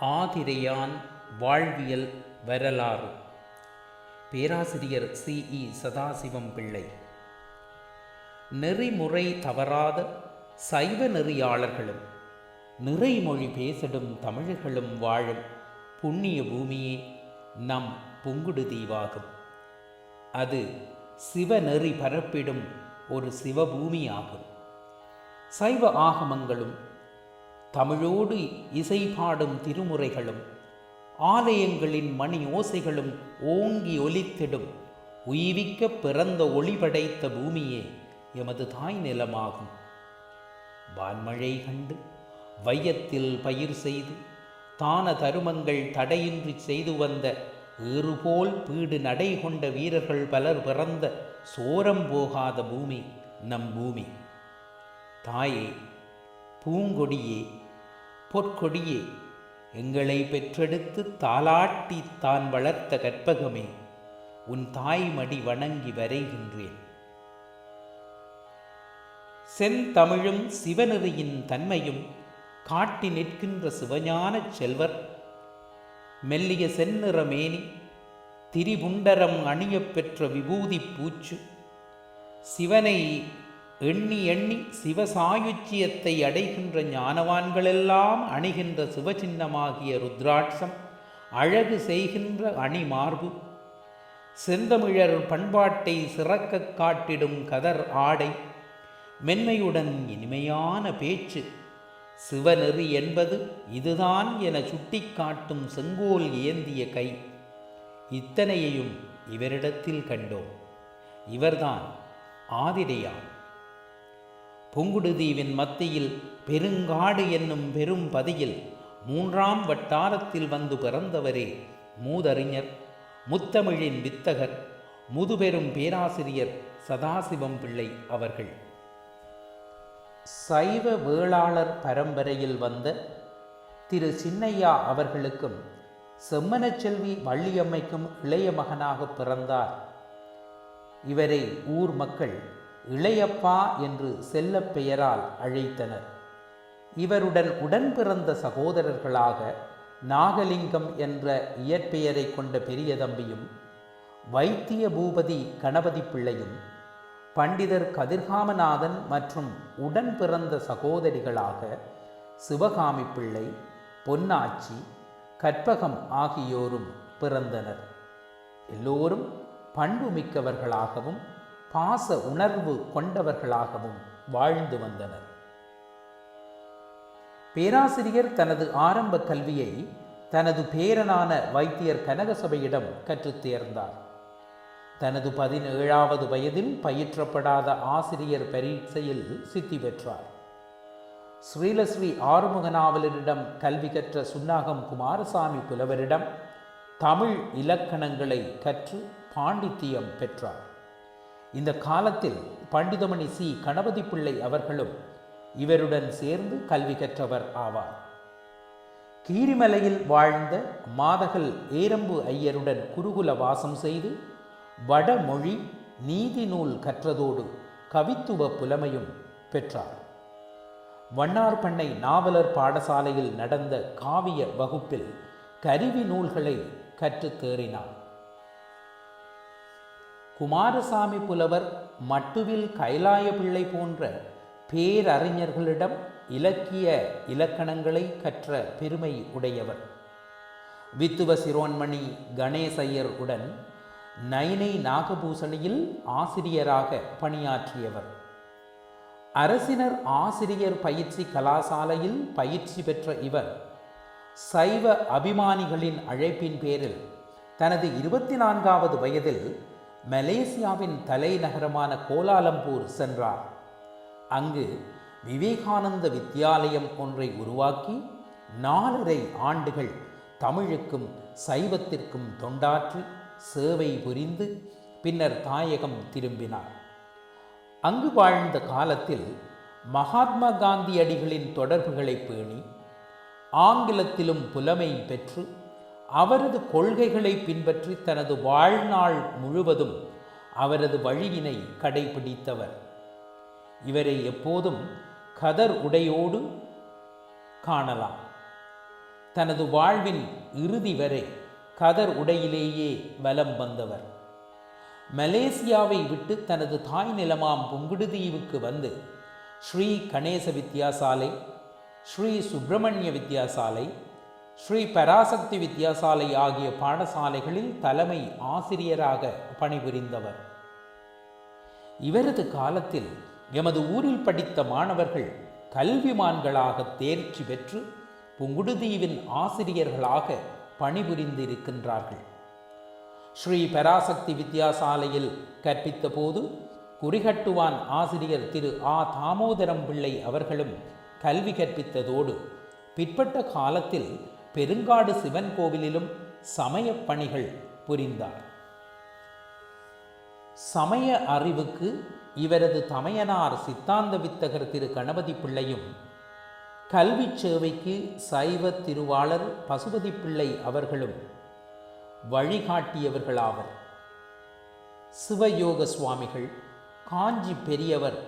ஆதிரையான் வாழ்வியல் வரலாறு. பேராசிரியர் சி. இ. சதாசிவம் பிள்ளை. நெறிமுறை தவறாத சைவ நெறியாளர்களும் நிறைமொழி பேசிடும் தமிழர்களும் வாழும் புண்ணிய பூமியே நம் புங்குடு தீவாகும். அது சிவநெறி பரப்பிடும் ஒரு சிவபூமியாகும். சைவ ஆகமங்களும் தமிழோடு இசை பாடும் திருமுறைகளும் ஆலயங்களின் மணி ஓசைகளும் ஓங்கி ஒலித்திடும் உயிவிக்க பிறந்த ஒளி படைத்த பூமியே எமது தாய் நிலமாகும். வான்மழை கண்டு வையத்தில் பயிர் செய்து தான தருமங்கள் தடையின்றி செய்து வந்த ஏறுபோல் பீடு நடை கொண்ட வீரர்கள் பலர் பிறந்த சோரம் போகாத பூமி நம் பூமி. தாயே பூங்கொடியே பொற்கொடியே எங்களை பெற்றெடுத்து தாலாட்டி தான் வளர்த்த கற்பகமே உன் தாய்மடி வணங்கி வரைகின்றேன். செந்தமிழும் சிவநெறியின் தன்மையும் காட்டி நிற்கின்ற சிவஞான செல்வர் மெல்லிய செந்நிற மேனி திரிபுண்டரம் அணியப் பெற்ற விபூதி பூச்சு சிவனை எண்ணி எண்ணி சிவசாயுச்சியத்தை அடைகின்ற ஞானவான்களெல்லாம் அணிகின்ற சிவச்சின்னமாகிய ருத்ராட்சம் அழகு செய்கின்ற அணிமார்பு செந்தமிழர் பண்பாட்டை சிறக்கக் காட்டிடும் கதர் ஆடை மென்மையுடன் இனிமையான பேச்சு சிவநெறி என்பது இதுதான் என சுட்டிக்காட்டும் செங்கோல் ஏந்திய கை. இத்தனையையும் இவரிடத்தில் கண்டோம். இவர்தான் ஆதிரையான் புங்குடுதீவின் மத்தியில் பெருங்காடு என்னும் பெரும் பதியில் மூன்றாம் வட்டாரத்தில் வந்து பிறந்தவரே மூதறிஞர் முத்தமிழின் வித்தகர் முதுபெரும் பேராசிரியர் சதாசிவம் பிள்ளை அவர்கள். சைவ வேளாளர் பரம்பரையில் வந்த திரு சின்னையா அவர்களுக்கும் செம்மனச்செல்வி வள்ளியம்மைக்கும் இளைய மகனாக பிறந்தார். இவரை ஊர் மக்கள். இளையப்பா என்று செல்ல பெயரால் அழைத்தனர். இவருடன் உடன் பிறந்த சகோதரர்களாக நாகலிங்கம் என்ற இயற்பெயரை கொண்ட பெரிய தம்பியும் வைத்திய பூபதி கணபதி பிள்ளையும் பண்டிதர் கதிர்காமநாதன் மற்றும் உடன் பிறந்த சகோதரிகளாக சிவகாமி பிள்ளை பொன்னாச்சி கற்பகம் ஆகியோரும் பிறந்தனர். எல்லோரும் பண்பு மிக்கவர்களாகவும் பாச உணர்வு கொண்டவர்களாகவும் வாழ்ந்து வந்தனர். பேராசிரியர் தனது ஆரம்ப கல்வியை தனது பேரனான வைத்தியர் கனகசபையிடம் கற்றுத் தேர்ந்தார். தனது பதினேழாவது வயதில் பயிற்றப்படாத ஆசிரியர் பரீட்சையில் சித்தி பெற்றார். ஸ்ரீலஸ்ரீ ஆறுமுகநாவலரிடம் கல்வி கற்ற சுன்னாகம் குமாரசாமி புலவரிடம் தமிழ் இலக்கணங்களை கற்று பாண்டித்தியம் பெற்றார். இந்த காலத்தில் பண்டிதமணி சி. கணபதி பிள்ளை அவர்களும் இவருடன் சேர்ந்து கல்வி கற்றவர் ஆவார். கீரிமலையில் வாழ்ந்த மாதகல் ஏரம்பு ஐயருடன் குருகுல வாசம் செய்து வடமொழி நீதி நூல் கற்றதோடு கவித்துவ புலமையும் பெற்றார். வண்ணார்பண்ணை நாவலர் பாடசாலையில் நடந்த காவிய வகுப்பில் கருவி நூல்களை கற்றுத் தேறினார். குமாரசாமி புலவர் மட்டுவில் கைலாய பிள்ளை போன்ற பேரறிஞர்களிடம் இலக்கிய இலக்கணங்களை கற்ற பெருமை உடையவர். வித்துவ சிரோன்மணி கணேசையர் உடன் நைனை நாகபூசணியில் ஆசிரியராக பணியாற்றியவர். அரசினர் ஆசிரியர் பயிற்சி கலாசாலையில் பயிற்சி பெற்ற இவர் சைவ அபிமானிகளின் அழைப்பின் பேரில் தனது இருபத்தி நான்காவது வயதில் மலேசியாவின் தலைநகரமான கோலாலம்பூர் சென்றார். அங்கு விவேகானந்த வித்யாலயம் ஒன்றை உருவாக்கி நாலரை ஆண்டுகள் தமிழுக்கும் சைவத்திற்கும் தொண்டாற்றி சேவை புரிந்து பின்னர் தாயகம் திரும்பினார். அங்கு வாழ்ந்த காலத்தில் மகாத்மா காந்தியடிகளின் தொடர்புகளை பேணி ஆங்கிலத்திலும் புலமை பெற்று அவரது கொள்கைகளை பின்பற்றி தனது வாழ்நாள் முழுவதும் அவரது வழியினை கடைபிடித்தவர். இவரை எப்போதும் கதர் உடையோடு காணலாம். தனது வாழ்வின் இறுதி வரை கதர் உடையிலேயே வலம் வந்தவர். மலேசியாவை விட்டு தனது தாய் நிலமாம் புங்குடுதீவுக்கு வந்து ஸ்ரீ கணேச வித்யாசாலை ஸ்ரீ சுப்பிரமணிய வித்யாசாலை ஸ்ரீ பராசக்தி வித்யாசாலை ஆகிய பாடசாலைகளில் தலைமை ஆசிரியராக பணிபுரிந்தவர். இவரது காலத்தில் எமது ஊரில் படித்த மாணவர்கள் கல்விமான்களாக தேர்ச்சி பெற்று புங்குடுதீவின் ஆசிரியர்களாக பணிபுரிந்திருக்கின்றார்கள். ஸ்ரீ பராசக்தி வித்யாசாலையில் கற்பித்த போது குறிகட்டுவான் ஆசிரியர் திரு ஆ. தாமோதரம் பிள்ளை அவர்களும் கல்வி கற்பித்ததோடு பிற்பட்ட காலத்தில் பெருங்காடு சிவன் கோவிலிலும் சமயப் பணிகள் புரிந்தார். சமய அறிவுக்கு இவரது தமையனார் சித்தாந்த வித்தகர் திரு கணபதி பிள்ளையும் கல்வி சேவைக்கு சைவ திருவாளர் பசுபதி பிள்ளை அவர்களும் வழிகாட்டியவர்களாவர். சிவயோக சுவாமிகள் காஞ்சி பெரியவர்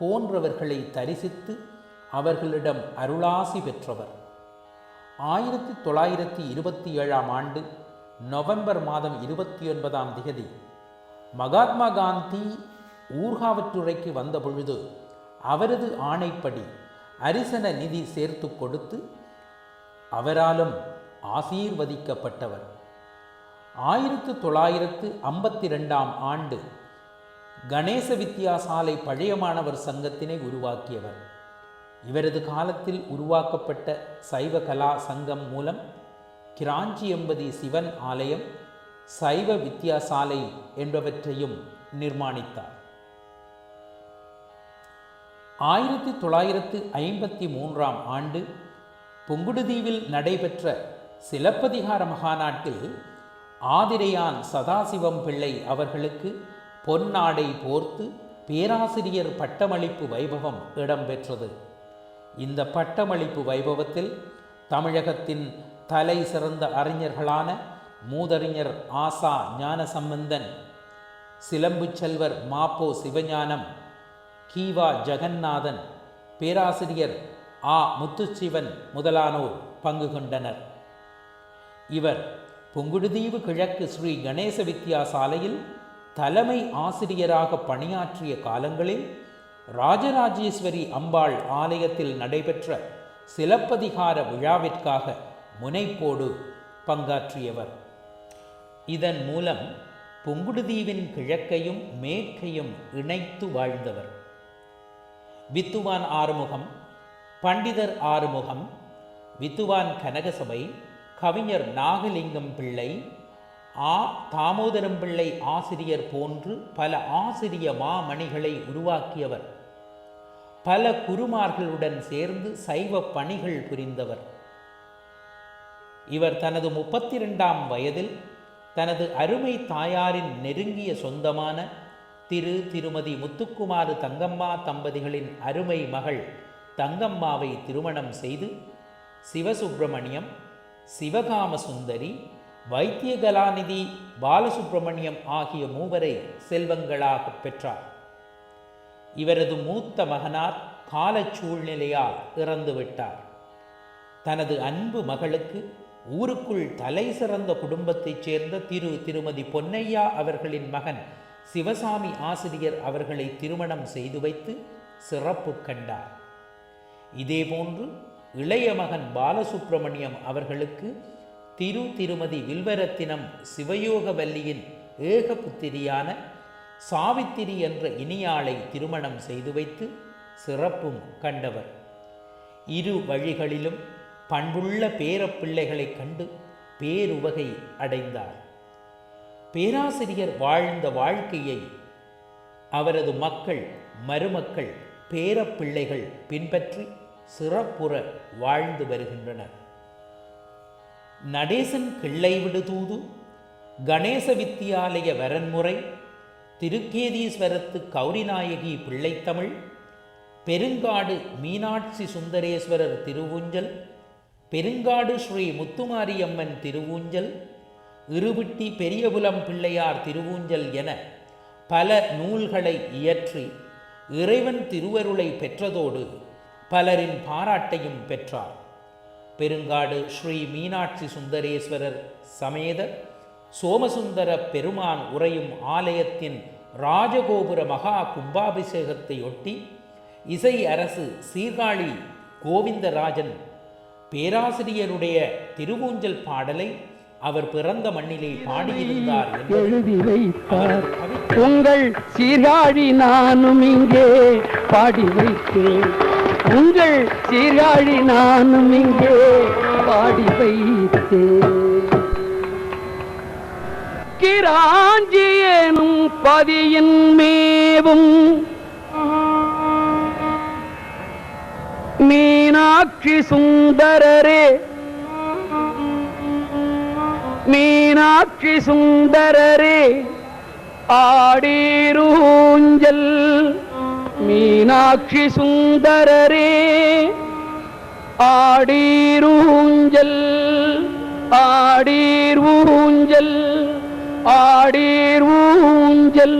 போன்றவர்களை தரிசித்து அவர்களிடம் அருளாசி பெற்றவர். ஆயிரத்தி தொள்ளாயிரத்தி இருபத்தி ஏழாம் ஆண்டு நவம்பர் மாதம் இருபத்தி ஒன்பதாம் திகதி மகாத்மா காந்தி ஊர்காவற்றுறைக்கு வந்த பொழுது அவரது ஆணைப்படி அரிசன நிதி சேர்த்து கொடுத்து அவராலும் ஆசீர்வதிக்கப்பட்டவர். ஆயிரத்து தொள்ளாயிரத்து ஐம்பத்தி ரெண்டாம் ஆண்டு கணேச வித்யாசாலை பழைய மாணவர் சங்கத்தினை உருவாக்கியவர். இவரது காலத்தில் உருவாக்கப்பட்ட சைவ கலா சங்கம் மூலம் கிராஞ்சி எம்பதி சிவன் ஆலயம் சைவ வித்யாசாலை என்பவற்றையும் நிர்மாணித்தார். ஆயிரத்தி தொள்ளாயிரத்து ஐம்பத்தி மூன்றாம் ஆண்டு புங்குடுதீவில் நடைபெற்ற சிலப்பதிகார மகாநாட்டில் ஆதிரையான் சதாசிவம் பிள்ளை அவர்களுக்கு பொன்னாடை போர்த்து பேராசிரியர் பட்டமளிப்பு வைபவம் இடம்பெற்றது. இந்த பட்டமளிப்பு வைபவத்தில் தமிழகத்தின் தலை சிறந்த அறிஞர்களான மூதறிஞர் ஆசா ஞானசம்பந்தன் சிலம்பு செல்வர் மாப்போ சிவஞானம் கீவா ஜெகநாதன் பேராசிரியர் ஆ முத்துச்சிவன் முதலானோர் பங்கு கொண்டனர். இவர் புங்குடுதீவு கிழக்கு ஸ்ரீ கணேச வித்யாசாலையில் தலைமை ஆசிரியராக பணியாற்றிய காலங்களில் ராஜராஜேஸ்வரி அம்பாள் ஆலயத்தில் நடைபெற்ற சிலப்பதிகார விழாவிற்காக முனைப்போடு பங்காற்றியவர். இதன் மூலம் புங்குடுதீவின் கிழக்கையும் மேற்கையும் இணைத்து வாழ்ந்தவர். வித்துவான் ஆறுமுகம் பண்டிதர் ஆறுமுகம் வித்துவான் கனகசபை கவிஞர் நாகலிங்கம் பிள்ளை ஆ. தாமோதரம் பிள்ளை ஆசிரியர் போன்று பல ஆசிரிய மாமணிகளை உருவாக்கியவர். பல குருமார்களுடன் சேர்ந்து சைவ பணிகள் புரிந்தவர். இவர் தனது முப்பத்தி ரெண்டாம் வயதில் தனது அருமை தாயாரின் நெருங்கிய சொந்தமான திரு திருமதி முத்துக்குமாறு தங்கம்மா தம்பதிகளின் அருமை மகள் தங்கம்மாவை திருமணம் செய்து சிவசுப்பிரமணியம் சிவகாம சுந்தரி வைத்தியகலாநிதி பாலசுப்பிரமணியம் ஆகிய மூவரை செல்வங்களாக பெற்றார். இவரது மூத்த மகனார் காலச் சூழ்நிலையால் இறந்துவிட்டார் தனது அன்பு மகளுக்கு ஊருக்குள் தலை சிறந்த குடும்பத்தைச் சேர்ந்த திரு திருமதி பொன்னையா அவர்களின் மகன் சிவசாமி ஆசிரியர் அவர்களை திருமணம் செய்து வைத்து சிறப்பு கண்டார். இதேபோன்று இளைய மகன் பாலசுப்பிரமணியம் அவர்களுக்கு திரு திருமதி வில்வரத்தினம் சிவயோகவல்லியின் ஏகபுத்திரியான சாவித்திரி என்ற இனியாளை திருமணம் செய்து வைத்து சிறப்பும் கண்டவர். இரு வழிகளிலும் பண்புள்ள பேரப்பிள்ளைகளைக் கண்டு பேருவகை அடைந்தார். பேராசிரியர் வாழ்ந்த வாழ்க்கையை அவரது மக்கள் மருமக்கள் பேரப்பிள்ளைகள் பின்பற்றி சிறப்புற வாழ்ந்து வருகின்றனர். நடேசன் கிள்ளை விடுதூது கணேச வித்தியாலய வரன்முறை திருக்கேதீஸ்வரத்து கௌரிநாயகி பிள்ளைத்தமிழ் பெருங்காடு மீனாட்சி சுந்தரேஸ்வரர் திருவூஞ்சல் பெருங்காடு ஸ்ரீ முத்துமாரியம்மன் திருவூஞ்சல் இருவிட்டி பெரியபுலம் பிள்ளையார் திருவூஞ்சல் என பல நூல்களை இயற்றி இறைவன் திருவருளை பெற்றதோடு பலரின் பாராட்டையும் பெற்றார். பெருங்காடு ஸ்ரீ மீனாட்சி சுந்தரேஸ்வரர் சமேத சோமசுந்தர பெருமான் உறையும் ஆலயத்தின் ராஜகோபுர மகா கும்பாபிஷேகத்தை ஒட்டி இசை அரசு சீர்காழி கோவிந்தராஜன் பேராசிரியருடைய திருவூஞ்சல் பாடலை அவர் பிறந்த மண்ணிலே பாடியிருந்தார் எழுதி வைத்தார். உங்கள் சீர்காழி நானும் இங்கே பாடி வைத்தேன். உங்கள் சீர்காழி நானும் இங்கே பாடி வைத்தேன். கிராஞ்சியனும் பதியின் மேவும். மீனாட்சி சுந்தரரே மீனாட்சி சுந்தரரே ஆடீரூஞ்சல். மீனாட்சி சுந்தரரே ஆடீரூஞ்சல் ஆடீர் ஊஞ்சல் ஆடீர் ஊஞ்சல்.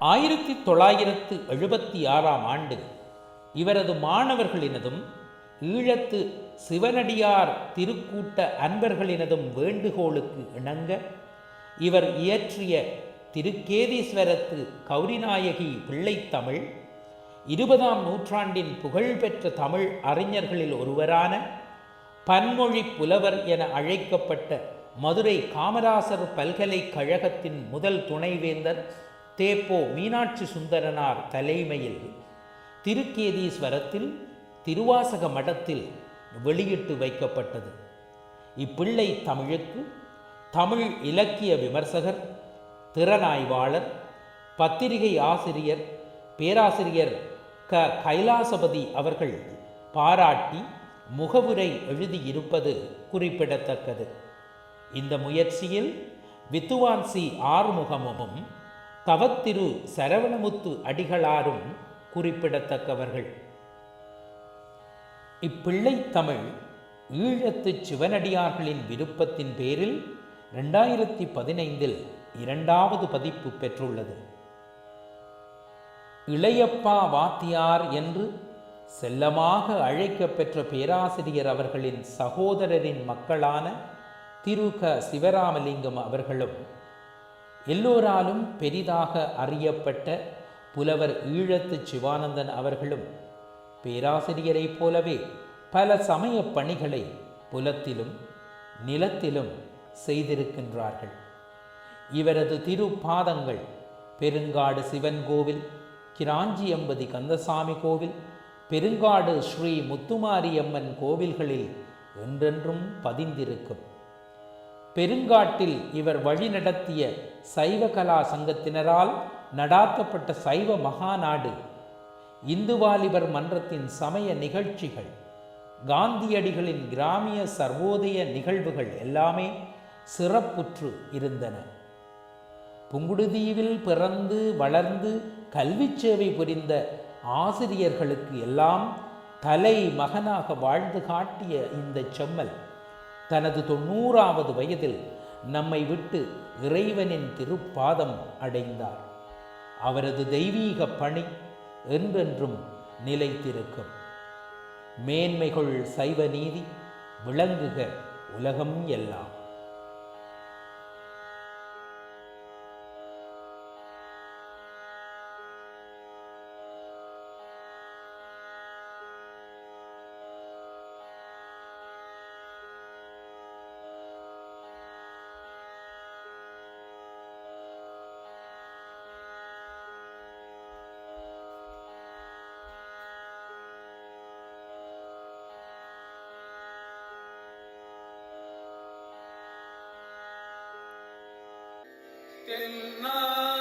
ஆயிரத்தி தொள்ளாயிரத்து எழுபத்தி ஆறாம் ஆண்டு இவரது மாணவர்களினதும் ஈழத்து சிவனடியார் திருக்கூட்ட அன்பர்களினதும் வேண்டுகோளுக்கு இணங்க இவர் இயற்றிய திருக்கேதீஸ்வரத்து கௌரிநாயகி பிள்ளைத்தமிழ் இருபதாம் நூற்றாண்டின் புகழ்பெற்ற தமிழ் அறிஞர்களில் ஒருவரான பன்மொழி புலவர் என அழைக்கப்பட்ட மதுரை காமராசர் பல்கலைக்கழகத்தின் முதல் துணைவேந்தர் தேப்போ மீனாட்சி சுந்தரனார் தலைமையில் திருக்கேதீஸ்வரத்தில் திருவாசக மடத்தில் வெளியிட்டு வைக்கப்பட்டது. இப்பிள்ளை தமிழுக்கு தமிழ் இலக்கிய விமர்சகர் திறனாய்வாளர் பத்திரிகை ஆசிரியர் பேராசிரியர் க. கைலாசபதி அவர்கள் பாராட்டி முகவுரை எழுதியிருப்பது குறிப்பிடத்தக்கது. இந்த முயற்சியில் வித்துவான்சி ஆறுமுகமும் தவத்திரு சரவணமுத்து அடிகளாரும் குறிப்பிடத்தக்கவர்கள். இப்பிள்ளை தமிழ் ஈழத்து சிவனடியார்களின் விருப்பத்தின் பேரில் ரெண்டாயிரத்தி பதினைந்தில் இரண்டாவது பதிப்பு பெற்றுள்ளது. இளையப்பா வாத்தியார் என்று செல்லமாக அழைக்கப்பெற்ற பேராசிரியர் அவர்களின் சகோதரரின் மக்களான திரு க சிவராமலிங்கம் அவர்களும் எல்லோராலும் பெரிதாக அறியப்பட்ட புலவர் ஈழத்து சிவானந்தன் அவர்களும் பேராசிரியரைப் போலவே பல சமய பணிகளை புலத்திலும் நிலத்திலும் செய்திருக்கின்றார்கள். இவரது திருப்பாதங்கள் பெருங்காடு சிவன் கோவில் கிராஞ்சியம்பதி கந்தசாமி கோவில் பெருங்காடு ஸ்ரீ முத்துமாரியம்மன் கோவில்களில் என்றென்றும் பதிந்திருக்கும். பெருங்காட்டில் இவர் வழிநடத்திய சைவ கலா சங்கத்தினரால் நடாத்தப்பட்ட சைவ மகாநாடு இந்து வாலிபர் மன்றத்தின் சமய நிகழ்ச்சிகள் காந்தியடிகளின் கிராமிய சர்வோதய நிகழ்வுகள் எல்லாமே சிறப்புற்று இருந்தன. புங்குடுதீவில் பிறந்து வளர்ந்து கல்விச் சேவை புரிந்த ஆசிரியர்களுக்கு எல்லாம் தலை மகனாக வாழ்ந்து காட்டிய இந்த செம்மல் தனது தொண்ணூறாவது வயதில் நம்மை விட்டு இறைவனின் திருப்பாதம் அடைந்தார். அவரது தெய்வீக பணி என்றென்றும் நிலைத்திருக்கும். மேன்மைகள் சைவ நீதி விளங்குக உலகம் எல்லாம். النار